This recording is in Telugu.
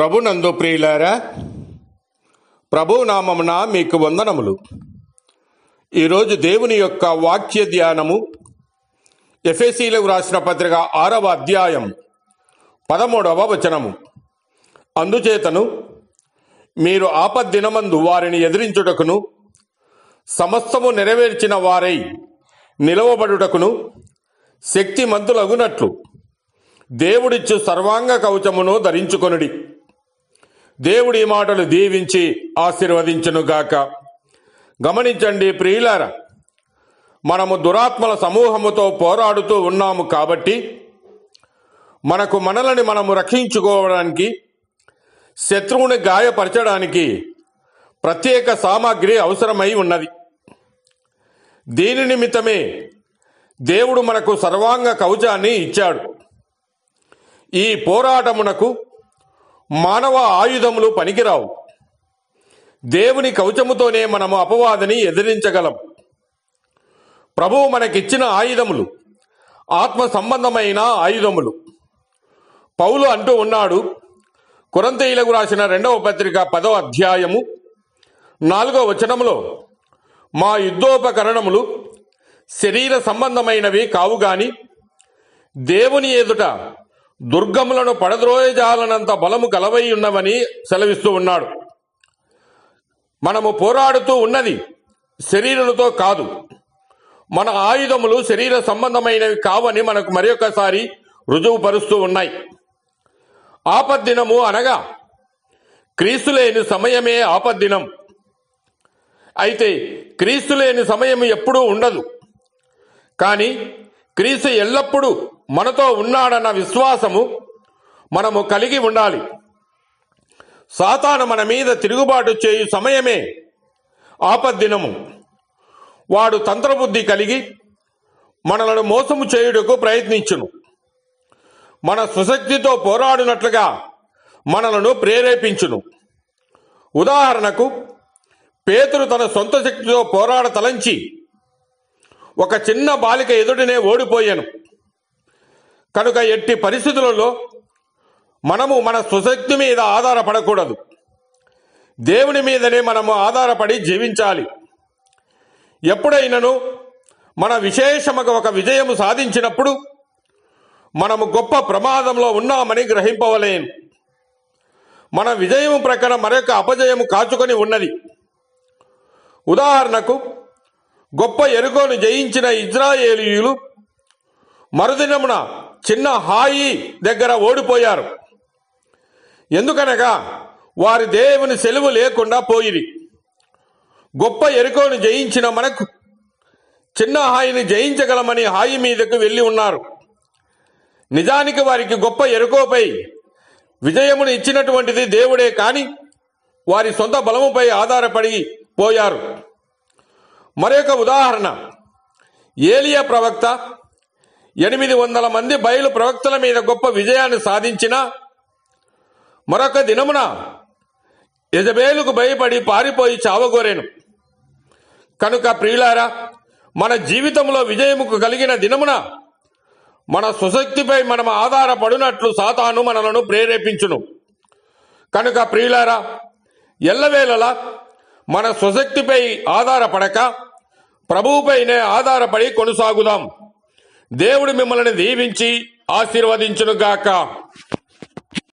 ప్రభునందు ప్రియులారా ప్రభు నామమున మీకు వందనములు. ఈరోజు దేవుని యొక్క వాక్య ధ్యానము ఎఫ్ఎసీలకు వ్రాసిన పత్రిక ఆరవ అధ్యాయం పదమూడవ వచనము. అందుచేతను మీరు ఆపద్దినమందు వారిని ఎదిరించుటకును సమస్తము నెరవేర్చిన వారై నిలవబడుటకును శక్తిమంతులగునట్లు దేవుడిచ్చు సర్వాంగ కవచమును ధరించుకొనుడి. దేవుడి మాటలు దీవించి ఆశీర్వదించునుగాక గమనించండి ప్రియులార మనము దురాత్మల సమూహముతో పోరాడుతూ ఉన్నాము కాబట్టి మనకు మనలని మనము రక్షించుకోవడానికి శత్రువుని గాయపరచడానికి ప్రత్యేక సామాగ్రి అవసరమై ఉన్నది. దీని నిమిత్తమే దేవుడు మనకు సర్వాంగ కవచాన్ని ఇచ్చాడు. ఈ పోరాటమునకు మానవ ఆయుధములు పనికిరావు. దేవుని కవచముతోనే మనము అపవాదిని ఎదిరించగలం. ప్రభువు మనకిచ్చిన ఆయుధములు ఆత్మ సంబంధమైన ఆయుధములు. పౌలు అంటూ ఉన్నాడు కురంతీయులకు రాసిన రెండవ పత్రిక పదవ అధ్యాయము నాలుగవ వచనములో మా యుద్ధోపకరణములు శరీర సంబంధమైనవి కావు గాని దేవుని ఎదుట దుర్గములను పడద్రోయజాలనంత బలము కలవై ఉన్నవని సెలవిస్తూ ఉన్నాడు. మనము పోరాడుతూ ఉన్నది శరీరులతో కాదు. మన ఆయుధములు శరీర సంబంధమైనవి కావని మనకు మరొకసారి రుజువుపరుస్తూ ఉన్నాయి. ఆపద్దినము అనగా క్రీస్తు లేని సమయమే ఆపద్దినం. అయితే క్రీస్తు లేని సమయం ఎప్పుడూ ఉండదు. కానీ క్రీస్తు ఎల్లప్పుడూ మనతో ఉన్నాడన్న విశ్వాసము మనము కలిగి ఉండాలి. సాతాను మన మీద తిరుగుబాటు చేయు సమయమే ఆపద్దినము. వాడు తంత్రబుద్ధి కలిగి మనలను మోసము చేయుటకు ప్రయత్నించును. మన సుశక్తితో పోరాడినట్లుగా మనలను ప్రేరేపించును. ఉదాహరణకు పేతురు తన సొంత శక్తితో పోరాడ తలంచి ఒక చిన్న బాలిక ఎదుటనే ఓడిపోయాను. కనుక ఎట్టి పరిస్థితులలో మనము మన స్వశక్తి మీద ఆధారపడకూడదు. దేవుని మీదనే మనము ఆధారపడి జీవించాలి. ఎప్పుడైనను మన విశేషముగా ఒక విజయము సాధించినప్పుడు మనము గొప్ప ప్రమాదంలో ఉన్నామని గ్రహింపవలేను. మన విజయము ప్రకారం మరొక అపజయము కాచుకొని ఉన్నది. ఉదాహరణకు గొప్ప ఎరుకోను జయించిన ఇజ్రాయేలీయులు మరుదినమున చిన్న హాయి దగ్గర ఓడిపోయారు. ఎందుకనగా వారి దేవుని సెలవు లేకుండా పోయిరి. గొప్ప ఎరుకోను జయించిన మనకు చిన్న హాయిని జయించగలమని హాయి మీదకు వెళ్ళి ఉన్నారు. నిజానికి వారికి గొప్ప ఎరుకోపై విజయమును ఇచ్చినటువంటిది దేవుడే కాని వారి సొంత బలముపై ఆధారపడి పోయారు. మరొక ఉదాహరణ. ఏలియా ప్రవక్త ఎనిమిది వందల మంది బయలు ప్రవక్తల మీద గొప్ప విజయాన్ని సాధించిన మరొక దినమున యజబేలుకు భయపడి పారిపోయి చావగోరేను. కనుక ప్రియులారా మన జీవితంలో విజయముకు కలిగిన దినమున మన సుశక్తిపై మనం ఆధారపడినట్లు సాతాను మనలను ప్రేరేపించును. కనుక ప్రియులారా ఎల్లవేళలా మన స్వశక్తిపై ఆధారపడక ప్రభువుపైనే ఆధారపడి కొనసాగుదాం. దేవుడు మిమ్మల్ని దీవించి ఆశీర్వదించునుగాక.